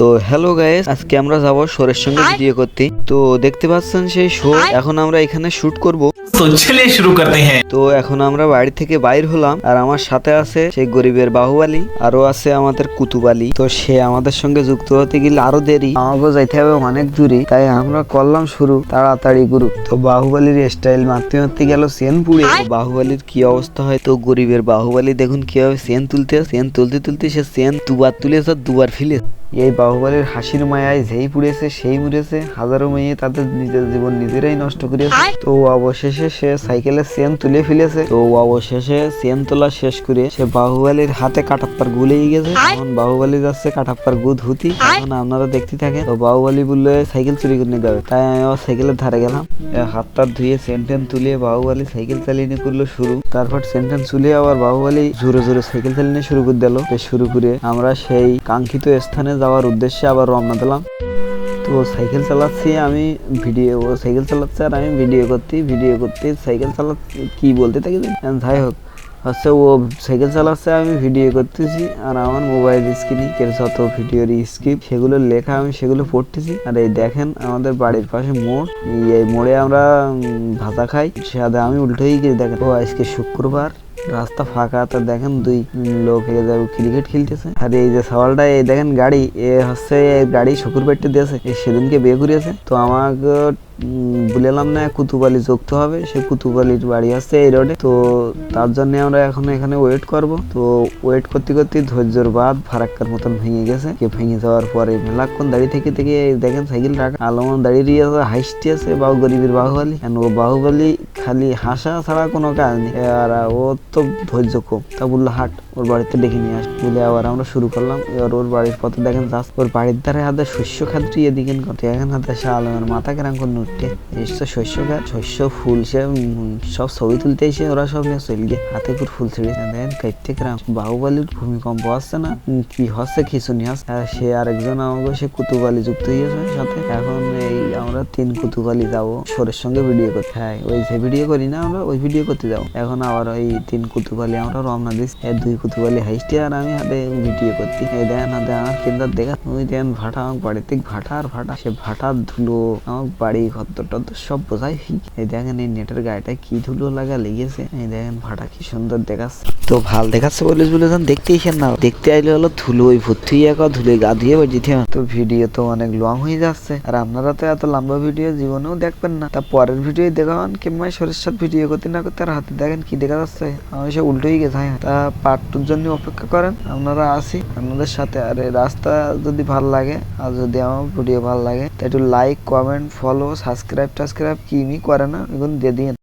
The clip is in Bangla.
তো হ্যালো গায়েস আজকে আমরা যাব শোরের সঙ্গে ভিডিও করতে। তো দেখতে পাচ্ছেন সেই শো এখন আমরা এখানে শুট করব। তো চলে শুরু করতে হ্যাঁ। তো এখন আমরা বাড়ি থেকে বাইর হলাম আর আমার সাথে আছে সেই গরিবের বাহুবালি আরও আছে আমাদের কুতুবালি। তো সে আমাদের সঙ্গে যুক্ত হতে গেলে আরও দেরি। আমাকে যাইতে হবে অনেক দূরে তাই আমরা করলাম শুরু তাড়াতাড়ি গুরু। তো বাহুবালির স্টাইল মারতে মারতে গেল সেন পুড়ে। বাহুবালির কি অবস্থা হয়? তো গরিবের বাহুবালি দেখুন কীভাবে সেন তুলতে সেন তুলতে তুলতে সে সেন দুবার তুলে দুবার ফেলে। এই বাহুবলীর হাসির মায়ায় যেই পুড়েছে সেই মুড়েছে হাজারো মেয়ে তাদের নিজের জীবন নিজেরাই নষ্ট করেছে তো অবশেষে সে সাইকেলের চেন তুলে ফেলেছে। তো অবশেষে চেন তোলা শেষ করে সে বাহুবলীর হাতে কাটাপ্পার গুলেই গেছে। এখন বাহুবলী যাচ্ছে কাটাপ্পার গু ধুতি। এখন আপনারা দেখতে থাকেন তো বাহুবলী বললে সাইকেল চুরি করে নিতে হবে তাই আমি আবার সাইকেলের ধারে গেলাম। এ হাতটা ধুয়ে সেন্টেন তুলে বাহুবলী সাইকেল চালিয়ে নিয়ে করল শুরু। তারপর সেন্টেন তুলে আবার বাহুবলী জোরে জোরে সাইকেল চালিয়ে শুরু করে দিল। শুরু করে আমরা সেই কাঙ্ক্ষিত স্থানে যাওয়ার উদ্দেশ্যে আবার রওনা দিলাম। তো সাইকেল চালাচ্ছি আমি, ভিডিও, সাইকেল চালাচ্ছে আর আমি ভিডিও করতে ভিডিও করতে সাইকেল চালাচ্ছি কি বলতে থাকি যাই হোক, হচ্ছে ও সাইকেল চালাচ্ছে, আমি ভিডিও করতেছি আর আমার মোবাইল স্ক্রিনে যত ভিডিওর স্ক্রিপ্ট সেগুলো লেখা আমি সেগুলো পড়তেছি। আর এই দেখেন, আমাদের বাড়ির পাশে মোড়, এই মোড়ে আমরা ভাতা খাই, সাথে আমি উল্টোই গিয়ে দেখেন, ও আজকে শুক্রবার। রাস্তা ফাঁকা, তো দেখেন দুই লোক এ যাবে ক্রিকেট খেলতেছে। আর এই যে সওয়ালটা, এই দেখেন গাড়ি, এ হচ্ছে গাড়ি শুকুর পেটে দিয়েছে সেদিনকে বিয়ে করিয়েছে। তো আমাকে বলেলাম না কুতুবালি যুক্ত হবে, সে কুতুবালির বাড়ি আছে এই রোডে। তো তার জন্য আমরা এখন এখানে ওয়েট করব। তো ওয়েট করতে করতে ধৈর্যর বাদ ফারাক্কার মতন ভেঙে গেছে। কে ভেঙে যাওয়ার পরে মেলাক্ষণ দাঁড়িয়ে থেকে থেকে দেখেন সাইকেল রাখা। আলমন দাঁড়িয়ে আছে হাসতে আছে বাহু গরিবের বাহুবালি। ও বাহুবালি খালি হাসা ছাড়া কোনো কাজ নেই। আর ও তো ধৈর্য কম তা বলল হাট, ওর বাড়িতে ডেকে নিয়ে আস। বলে আবার আমরা শুরু করলাম। এবার ওর বাড়ির পথে দেখেন যাস, ওর বাড়ির ধারে হাতে শস্য খাদ্রি এদিকে কত এখন হাতে সে আলমের মাথা কেরাম করে উঠতে এসছে শস্য খাত শস্য, ফুল, সে সব ছবি তুলতে এসে ওরা সব নিয়ে চলে গিয়ে হাতে করে ফুল ছেড়ে দেখেন কাইতে কেরাম, বাহুবালির ভূমিকম্প আসছে না? কি হচ্ছে কিছু নিয়ে আর সে আরেকজন আমাকে সে কুতুবালি যুক্ত হয়েছে সাথে। এখন এই আমরা তিন কুতুবালি যাব। সোরের সঙ্গে ভিডিও করতে। হ্যাঁ ওই যে ভিডিও করি না আমরা, ওই ভিডিও করতে যাব। এখন আবার ওই তিন কুতুবালি আমরা রওনা দিচ্ছি এই দুই কুতুবালি হাইস্টে আর আমি হাতে ভিডিও করতে এই দেখেন হাতে আমার কেন্দ্র দেখা ওই দেখেন ভাটা আমার বাড়ি থেকে ভাটা আর ভাটা। সে ভাটার ধুলো আমার বাড়ি ঘর টর সব বোঝাই এই দেখেন এই নেটের গায়েটা কি ধুলো লাগা লেগেছে। এই দেখেন ভাটা কি সুন্দর দেখাচ্ছে। তো ভালো দেখাচ্ছে বলিস বলে যখন দেখতে এসেন না। দেখতে আইলে হলো ধুলো ওই ভর্তি এক ধুলে গা ধুয়ে বাজিতে তো ভিডিও তো অনেক লং হয়ে যাচ্ছে। আর আপনারা তো এত লম্বা ভিডিও জীবনেও দেখবেন না। তা পরের ভিডিও দেখান কিংবা সরিষার ভিডিও করতে না করতে আর হাতে দেখেন কি দেখা যাচ্ছে। আমি সে উল্টোই গেছে তা পার্ট টুর জন্য অপেক্ষা করেন, আপনারা আসি। আপনাদের সাথে আর রাস্তা যদি ভালো লাগে, আর যদি আমার ভিডিও ভালো লাগে, তা একটু লাইক কমেন্ট ফলো সাবস্ক্রাইব টাবস্ক্রাইব কিমি করে না, এগুলো দিয়ে দিন